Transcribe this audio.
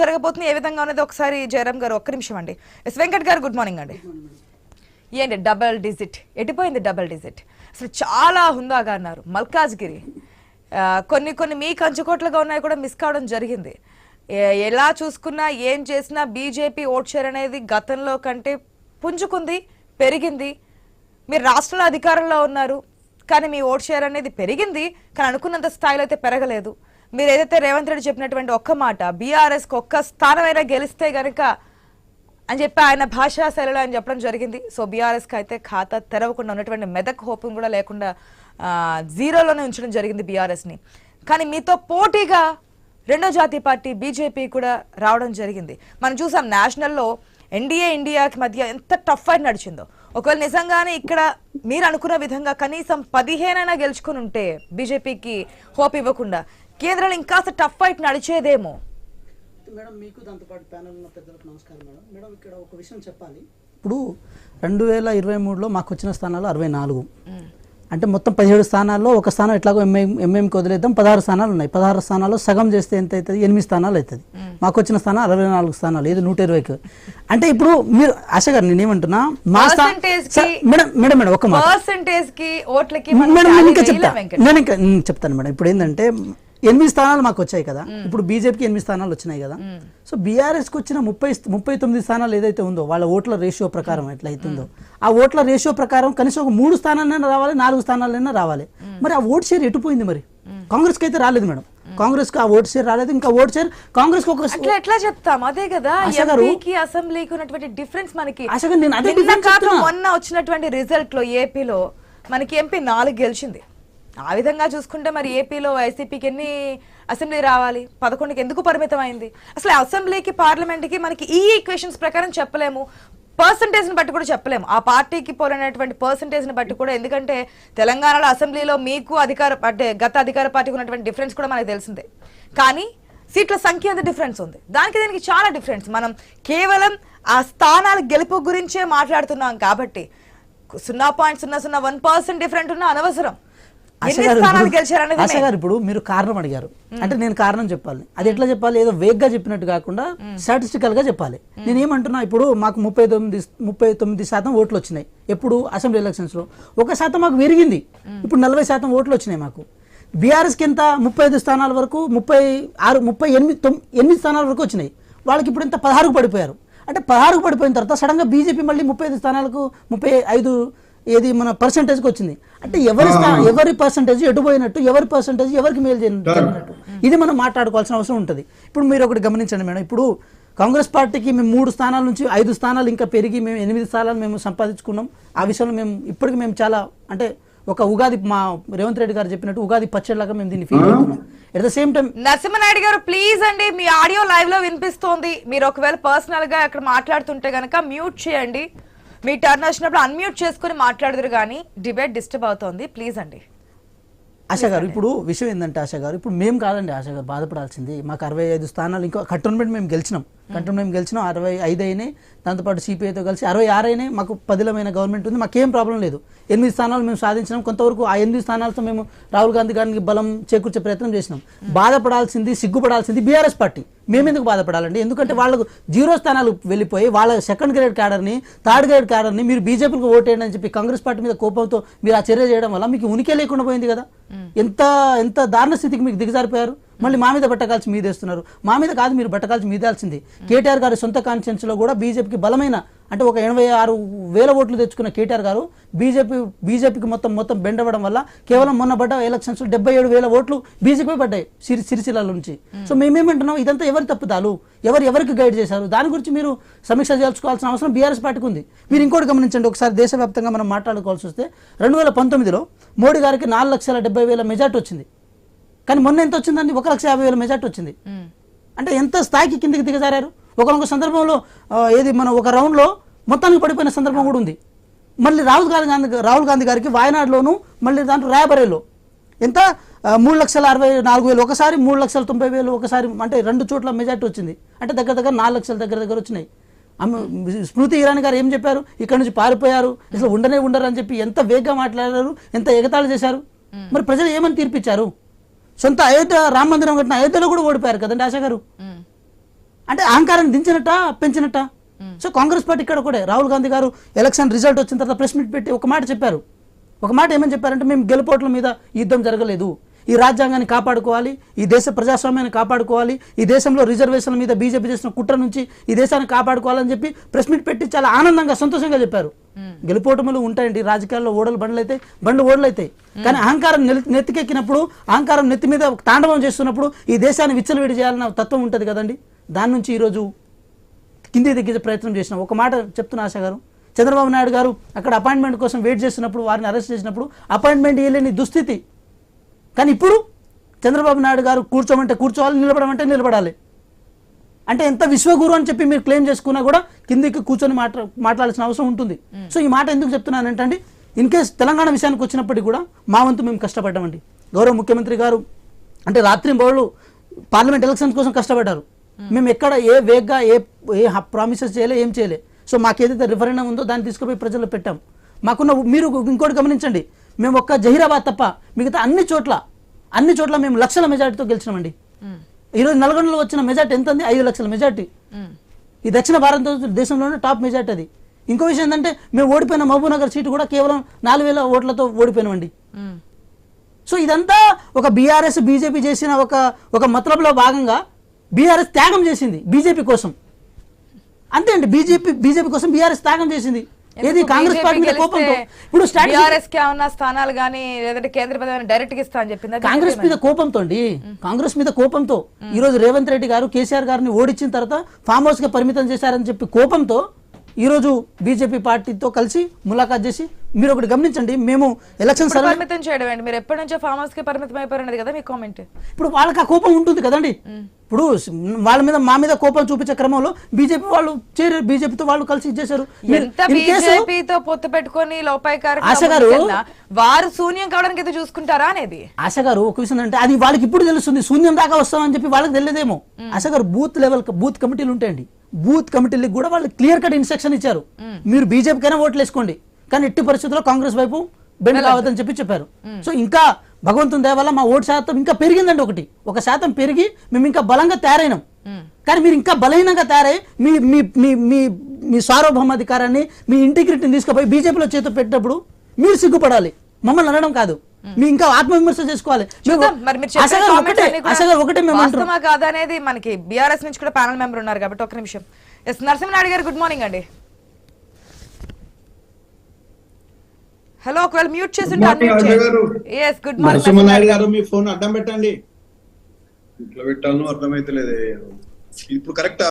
జరగబోతుంది ఏ విధంగా ఉన్నది ఒకసారి జయరామ్ గారు ఒక్క నిమిషం అండి. ఎస్ వెంకట్ గారు గుడ్ మార్నింగ్ అండి. ఏంటి డబల్ డిజిట్? ఎటుపోయింది డబల్ డిజిట్? అసలు చాలా హుందాగా అన్నారు మల్కాజ్గిరి. కొన్ని కొన్ని మీ కంచుకోట్లుగా ఉన్నాయి కూడా మిస్ కావడం జరిగింది. ఎలా చూసుకున్నా ఏం చేసినా బీజేపీ ఓట్ షేర్ అనేది గతంలో కంటే పుంజుకుంది పెరిగింది. మీరు రాష్ట్రంలో అధికారంలో ఉన్నారు కానీ మీ ఓట్ షేర్ అనేది పెరిగింది కానీ అనుకున్నంత స్థాయిలో అయితే పెరగలేదు. మీరు ఏదైతే రేవంత్ రెడ్డి చెప్పినటువంటి ఒక్క మాట బీఆర్ఎస్కి ఒక్క స్థానమైనా గెలిస్తే గనక అని చెప్పి ఆయన భాషా శైలిలో ఆయన చెప్పడం జరిగింది. సో బీఆర్ఎస్కి అయితే ఖాతా తెరవకుండా ఉన్నటువంటి మెదక్ హోపింగ్ కూడా లేకుండా జీరోలోనే ఉంచడం జరిగింది బీఆర్ఎస్ని. కానీ మీతో పోటీగా రెండో జాతీయ పార్టీ బీజేపీ కూడా రావడం జరిగింది. మనం చూసాం నేషనల్లో ఎన్డీఏ ఇండియాకి మధ్య ఎంత టఫ్ ఫైట్ నడిచిందో. ఒకవేళ నిజంగానే ఇక్కడ మీరు అనుకున్న విధంగా కనీసం పదిహేనైనా గెలుచుకుని ఉంటే బీజేపీకి హోప్ ఇవ్వకుండా కేంద్రంలో ఇంకాస్త టఫ్ ఫైట్ నడిచేదేమో మేడం మీకు దాంతోపాటు ప్యానల్ ఉన్న పెద్దలకు నమస్కారం మేడం. మేడం ఇక్కడ ఒక విషయం చెప్పాలి. ఇప్పుడు రెండు వేల ఇరవై మూడులో మాకు వచ్చిన స్థానాలు అరవై నాలుగు. అంటే మొత్తం పదిహేడు స్థానాల్లో ఒక స్థానం ఎట్లాగో ఎంఐఎం ఎంఐఎంకి వదిలేద్దాం పదహారు స్థానాలు ఉన్నాయి. పదహారు స్థానాల్లో సగం చేస్తే ఎంత అవుతుంది? ఎనిమిది స్థానాలు అవుతుంది. మాకు వచ్చిన స్థానం అరవై నాలుగు స్థానాలు ఇది నూట ఇరవైకి. అంటే ఇప్పుడు మీరు ఆశ గారు నేనేమంటున్నా మా మేడం మేడం మేడం ఒక మేడం ఇంకా చెప్తా. నేను ఇంకా చెప్తాను మేడం. ఇప్పుడు ఏంటంటే ఎనిమిది స్థానాలు మాకు వచ్చాయి కదా. ఇప్పుడు బీజేపీకి ఎనిమిది స్థానాలు వచ్చినాయి కదా. సో బీఆర్ఎస్కి వచ్చిన ముప్పై ముప్పై తొమ్మిది స్థానాలు ఏదైతే ఉందో వాళ్ళ ఓట్ల రేషియో ప్రకారం ఎట్లా అవుతుందో ఆ ఓట్ల రేషియో ప్రకారం కనీసం ఒక మూడు స్థానాలైనా రావాలి నాలుగు స్థానాలైనా రావాలి. మరి ఆ ఓట్ షేర్ ఎటు పోయింది మరి? కాంగ్రెస్కి అయితే రాలేదు మేడం. కాంగ్రెస్కి ఆ ఓట్ షేర్ రాలేదు ఇంకా ఓట్ షేర్ కాంగ్రెస్కి ఒక అట్లా ఎట్లా చెప్తాం? అదే కదా ఎంపీకి అసెంబ్లీకి ఉన్నటువంటి డిఫరెన్స్ మనకి. నేను అదే. మొన్న వచ్చినటువంటి రిజల్ట్లో ఏపీలో మనకి ఎంపీ నాలుగు గెలిచింది. ఆ విధంగా చూసుకుంటే మరి ఏపీలో వైసీపీకి ఎన్ని అసెంబ్లీ రావాలి? పదకొండుకి ఎందుకు పరిమితం అయింది అసలు అసెంబ్లీకి పార్లమెంట్కి మనకి ఈ ఈక్వేషన్స్ ప్రకారం చెప్పలేము. పర్సంటేజ్ని బట్టి కూడా చెప్పలేము. ఆ పార్టీకి పోలినటువంటి పర్సంటేజ్ని బట్టి కూడా. ఎందుకంటే తెలంగాణలో అసెంబ్లీలో మీకు అధికార అంటే గత అధికార పార్టీకి ఉన్నటువంటి డిఫరెన్స్ కూడా మనకు తెలిసిందే. కానీ సీట్ల సంఖ్య అంత డిఫరెన్స్ ఉంది. దానికి దీనికి చాలా డిఫరెన్స్ మనం కేవలం ఆ స్థానాల గెలుపు గురించే మాట్లాడుతున్నాం కాబట్టి. సున్నా పాయింట్ సున్నా సున్నా వన్ పర్సెంట్ డిఫరెంట్ ఉన్న అనవసరం. ఆశ ఎన్ని గారు స్థానాలు ఇప్పుడు- మీరు కారణం అడిగారు. అంటే నేను కారణం చెప్పాలి. అది ఎట్లా చెప్పాలి? ఏదో వేగ్గా చెప్పినట్టు కాకుండా స్టాటిస్టికల్గా చెప్పాలి. నేను ఏమంటున్నా ఇప్పుడు మాకు ముప్పై తొమ్మిది ముప్పై తొమ్మిది శాతం ఓట్లు వచ్చినాయి. ఎప్పుడు? అసెంబ్లీ ఎలక్షన్స్లో ఒక శాతం మాకు పెరిగింది ఇప్పుడు నలభై శాతం ఓట్లు వచ్చినాయి మాకు. బీఆర్ఎస్కి ఎంత? ముప్పై ఐదు స్థానాల వరకు ముప్పై ఆరు ముప్పై ఎనిమిది ఎనిమిది స్థానాల వరకు వచ్చినాయి. వాళ్ళకి ఇప్పుడు ఇంత పదహారుకు పడిపోయారు. అంటే పదహారుకు పడిపోయిన తర్వాత సడన్గా బీజేపీ మళ్ళీ ముప్పై ఐదు స్థానాలకు ముప్పై ఐదు ఏది మన పర్సంటేజ్కి వచ్చింది. అంటే ఎవరి ఎవరి పర్సంటేజ్ ఎటు పోయినట్టు ఎవరి పర్సంటేజ్ ఎవరికి మేలు చేయన- జరిగినట్టు. ఇది మనం మాట్లాడుకోవాల్సిన అవసరం ఉంటుంది. ఇప్పుడు మీరు ఒకటి గమనించండి మేడం. ఇప్పుడు కాంగ్రెస్ పార్టీకి మేము మూడు స్థానాల నుంచి ఐదు స్థానాలు ఇంకా పెరిగి మేము ఎనిమిది స్థానాలు మేము సంపాదించుకున్నాం. ఆ విషయంలో మేము ఇప్పటికి మేము చాలా అంటే ఒక ఉగాది మా రేవంత్ రెడ్డి గారు చెప్పినట్టు ఉగాది పచ్చడిలాగా మేము దీన్ని ఫీల్ అవుతున్నాం at the same time Narasimhanaidu garu please అండి మీ ఆడియో లైవ్లో వినిపిస్తోంది. మీరు ఒకవేళ పర్సనల్గా అక్కడ మాట్లాడుతుంటే గనక మ్యూట్ చేయండి. మీ టర్న్ వచ్చినప్పుడు అన్మ్యూట్ చేసుకుని మాట్లాడదురు కానీ డిబేట్ డిస్టర్బ్ అవుతోంది. ప్లీజ్ అండి. ఆశ గారు ఇప్పుడు విషయం ఏంటంటే ఆశ గారు ఇప్పుడు మేము కాదండి ఆశ గారు బాధపడాల్సింది. మాకు అరవై ఐదు స్థానాలు ఇంకా కంటోన్మెంట్ మేము గెలిచినాం. కంటోన్మెంట్ గెలిచినాం అరవై ఐదు అయినాయి దాంతోపాటు సిపిఐతో కలిసి అరవై ఆరు అయినాయి మాకు పదిలమైన గవర్నమెంట్ ఉంది. మాకేం ప్రాబ్లం లేదు. ఎనిమిది స్థానాలు మేము సాధించినాం. కొంతవరకు ఆ ఎనిమిది స్థానాలతో మేము రాహుల్ గాంధీ గారికి బలం చేకూర్చే ప్రయత్నం చేసినాం. బాధపడాల్సింది సిగ్గుపడాల్సింది బీఆర్ఎస్ పార్టీ. మేమెందుకు బాధపడాలండి? ఎందుకంటే వాళ్ళకు జీరో స్థానాలు వెళ్ళిపోయి వాళ్ళ సెకండ్ గ్రేడ్ క్యాడర్ని థర్డ్ గ్రేడ్ క్యాడర్ని మీరు బీజేపీకి ఓటేయండి అని చెప్పి కాంగ్రెస్ పార్టీ మీద కోపంతో మీరు ఆ చర్య చేయడం వల్ల మీకు ఉనికే లేకుండా పోయింది కదా? ఎంత ఎంత దారుణ స్థితికి మీకు దిగజారిపోయారు? మళ్ళీ మా మీద బట్టకాల్చి మీదేస్తున్నారు. మా మీద కాదు మీరు బట్టకాల్చి మీదాల్సింది. కేటీఆర్ గారి సొంత కాన్స్టిట్యూన్సీలో కూడా బీజేపీకి బలమైన అంటే ఒక ఎనభై ఆరు వేల ఓట్లు తెచ్చుకున్న కేటీఆర్ గారు బీజేపీ బీజేపీకి మొత్తం మొత్తం బెండవడం వల్ల కేవలం మొన్న పడ్డ ఎలక్షన్స్ డెబ్బై ఏడు వేల ఓట్లు బీజేపీ పడ్డాయి సిరి సిరిసిల్ల నుంచి. సో మేమేమంటున్నాం ఇదంతా ఎవరి తప్పుదాలు ఎవరు ఎవరికి గైడ్ చేశారు? దాని గురించి మీరు సమీక్ష చేయాల్సుకోవాల్సిన అవసరం బీఆర్ఎస్ పార్టీకి ఉంది. మీరు ఇంకోటి గమనించండి ఒకసారి దేశవ్యాప్తంగా మనం మాట్లాడుకోవాల్సి వస్తే రెండు వేల పంతొమ్మిదిలో మోడీ గారికి నాలుగు లక్షల డెబ్బై వేల మెజార్టీ వచ్చింది. కానీ మొన్న ఎంత వచ్చిందండి? ఒక లక్ష యాభై వేల మెజార్టీ వచ్చింది. అంటే ఎంత స్థాయికి కిందికి దిగజారారు? ఒకనొక సందర్భంలో ఏది మన ఒక రౌండ్లో మొత్తానికి పడిపోయిన సందర్భం కూడా ఉంది. మళ్ళీ రాహుల్ గాంధీ గాంధీ రాహుల్ గాంధీ గారికి వాయనాడులోను మళ్ళీ దాంట్లో రాయబరేలో. ఎంత? మూడు లక్షల అరవై నాలుగు వేలు. ఒకసారి మూడు లక్షల తొంభై వేలు ఒకసారి అంటే రెండు చోట్ల మెజార్టీ వచ్చింది. అంటే దగ్గర దగ్గర నాలుగు లక్షల దగ్గర దగ్గర వచ్చినాయి. స్మృతి ఇరానీ గారు ఏం చెప్పారు? ఇక్కడ నుంచి పారిపోయారు అసలు ఉండనే ఉండరు అని చెప్పి ఎంత వేగంగా మాట్లాడారు ఎంత ఎగతాళి చేశారు. మరి ప్రజలు ఏమని తీర్పిచ్చారు? సొంత అయోధ్య రామ మందిరం కట్టిన అయోధ్యలో కూడా ఓడిపోయారు కదండి ఆశ గారు. అంటే అహంకారాన్ని దించినట్ట పెంచినట్ట? సో కాంగ్రెస్ పార్టీ ఇక్కడ కూడా రాహుల్ గాంధీ గారు ఎలక్షన్ రిజల్ట్ వచ్చిన తర్వాత ప్రెస్ మీట్ పెట్టి ఒక మాట చెప్పారు. ఒక మాట ఏమని చెప్పారంటే మేము గెలుపోట్ల మీద యుద్ధం జరగలేదు. ఈ రాజ్యాంగాన్ని కాపాడుకోవాలి ఈ దేశ ప్రజాస్వామ్యాన్ని కాపాడుకోవాలి ఈ దేశంలో రిజర్వేషన్ల మీద బీజేపీ చేసిన కుట్ర నుంచి ఈ దేశాన్ని కాపాడుకోవాలని చెప్పి ప్రెస్ మీట్ పెట్టి చాలా ఆనందంగా సంతోషంగా చెప్పారు. గెలుపోటములు ఉంటాయండి రాజకీయాల్లో ఓడలు బండ్లు అయితే బండ్లు ఓడలు అవుతాయి కానీ అహంకారం నెత్తికెక్కినప్పుడు అహంకారం నెత్తి మీద తాండవం చేస్తున్నప్పుడు ఈ దేశాన్ని విచ్చలవిడి చేయాలన్న తత్వం ఉంటుంది కదండి. దాని నుంచి ఈరోజు కింది దిగ్గించే ప్రయత్నం చేసిన. ఒక మాట చెప్తున్నా ఆశ గారు. చంద్రబాబు నాయుడు గారు అక్కడ అపాయింట్మెంట్ కోసం వెయిట్ చేస్తున్నప్పుడు వారిని అరెస్ట్ చేసినప్పుడు అపాయింట్మెంట్ ఇవ్వలేని దుస్థితి కానీ ఇప్పుడు చంద్రబాబు నాయుడు గారు కూర్చోమంటే కూర్చోవాలి నిలబడమంటే నిలబడాలి. అంటే ఎంత విశ్వగురు అని చెప్పి మీరు క్లెయిమ్ చేసుకున్నా కూడా కిందికి కూర్చొని మాట్లా మాట్లాడాల్సిన అవసరం ఉంటుంది. సో ఈ మాట ఎందుకు చెప్తున్నానంటే అండి ఇన్ కేస్ తెలంగాణ విషయానికి వచ్చినప్పటికీ కూడా మా వంతు మేము కష్టపడ్డామండి గౌరవ ముఖ్యమంత్రి గారు అంటే రాత్రి బౌళ్ళు పార్లమెంట్ ఎలక్షన్స్ కోసం కష్టపడ్డారు. మేము. ఎక్కడ ఏ వేగ్గా ఏ ఏ ప్రామిసెస్ చేయలే ఏం చేయలే. సో మాకు ఏదైతే రిఫరెండం ఉందో దాన్ని తీసుకుపోయి ప్రజల్లో పెట్టాం. మాకున్న మీరు ఇంకోటి గమనించండి మేము ఒక్క జహీరాబాద్ తప్ప మిగతా అన్ని చోట్ల అన్ని చోట్ల మేము లక్షల మెజార్టీతో గెలిచినామండి. ఈరోజు నల్గొండలో వచ్చిన మెజార్టీ ఎంత ఉంది ఐదు లక్షల మెజార్టీ. ఈ దక్షిణ భారతదేశంలోనే టాప్ మెజార్టీ అది. ఇంకో విషయం ఏంటంటే మేము ఓడిపోయిన మహబూబ్ నగర్ సీటు కూడా కేవలం నాలుగు వేల ఓట్లతో ఓడిపోయినామండి. సో ఇదంతా ఒక బీఆర్ఎస్ బీజేపీ చేసిన ఒక ఒక మతలబ్లో భాగంగా బీఆర్ఎస్ త్యాగం చేసింది బీజేపీ కోసం. అంతే అండి బీజేపీ బీజేపీ కోసం బీఆర్ఎస్ త్యాగం చేసింది. ఏది కాంగ్రెస్ పార్టీ మీద కోపంతో ఇప్పుడు స్ట్రాటజీ టిఆర్ఎస్కి ఏమన్నా స్థానాలు కానీ లేదంటే కేంద్ర పదవి డైరెక్ట్గా ఇస్తా అని చెప్పిందా? కాంగ్రెస్ మీద కోపంతో అండి. కాంగ్రెస్ మీద కోపంతో ఈ రోజు రేవంత్ రెడ్డి గారు కేసీఆర్ గారిని ఓడించిన తర్వాత ఫామ్ హౌస్గా పరిమితం చేశారని చెప్పి కోపంతో ఈ రోజు బీజేపీ పార్టీతో కలిసి ములాఖాత్ చేసి మీరు ఒకటి గమనించండి మేము ఎలక్షన్ పరిమితం చేయడం ఏంటి? మీరు ఎప్పటి నుంచో ఫామ్ హౌస్కి పరిమితం అయిపోయినది కదా మీ కామెంట్. ఇప్పుడు వాళ్ళకి ఆ కోపం ఉంటుంది కదండి. ఇప్పుడు వాళ్ళ మీద మా మీద కోపం చూపించే క్రమంలో బీజేపీ వాళ్ళు చేరారు బీజేపీతో వాళ్ళు కలిసి case- బీజేపీతో పొత్తు పెట్టుకొని లోపాయి ఆశ గారు- వారు శూన్యం కావడానికి అయితే చూసుకుంటారా అనేది? ఆశ గారు ఒక విషయం అంటే అది వాళ్ళకి ఇప్పుడు తెలుస్తుంది. శూన్యం దాకా వస్తామని చెప్పి వాళ్ళకి తెలియదేమో. ఆశ గారు బూత్ లెవెల్ బూత్ కమిటీలు ఉంటాయండి. బూత్ కమిటీలకు కూడా వాళ్ళు క్లియర్ కట్ ఇన్స్ట్రక్షన్ ఇచ్చారు. మీరు బీజేపీకైనా ఓట్లు వేసుకోండి. కానీ ఎట్టి పరిస్థితుల్లో కాంగ్రెస్ వైపు బెండ్ కావద్దని చెప్పి చెప్పారు. సో ఇంకా భగవంతుని దయ వల్ల మా ఓటు శాతం ఇంకా పెరిగిందండి ఒకటి. ఒక శాతం పెరిగి మేము ఇంకా బలంగా తయారైనాం. కానీ మీరు ఇంకా బలహీనంగా తయారై మీ మీ మీ మీ మీ సార్వభౌమాధికారాన్ని మీ ఇంటిగ్రిటీని తీసుకుపోయి బీజేపీలో చేత పెట్టినప్పుడు మీరు సిగ్గుపడాలి. మమ్మల్ని అనడం కాదు. మీ ఇంకా ఆత్మవిమర్శ చేసుకోవాలి. ఒకటే మనకి బీఆర్ఎస్ నుంచి కూడా ప్యానల్ మెంబర్ ఉన్నారు కాబట్టి ఒక నిమిషం. Yes Narasimhanaidu garu good morning అండి. హలో ఒకవేళ మ్యూట్ చేసి. Yes good morning Narasimhanaidu garu. మీ ఫోన్ అడ్డం పెట్టండి. ఇట్లా పెట్టాలను అర్థమైతలేదు. ఇప్పుడు కరెక్ట్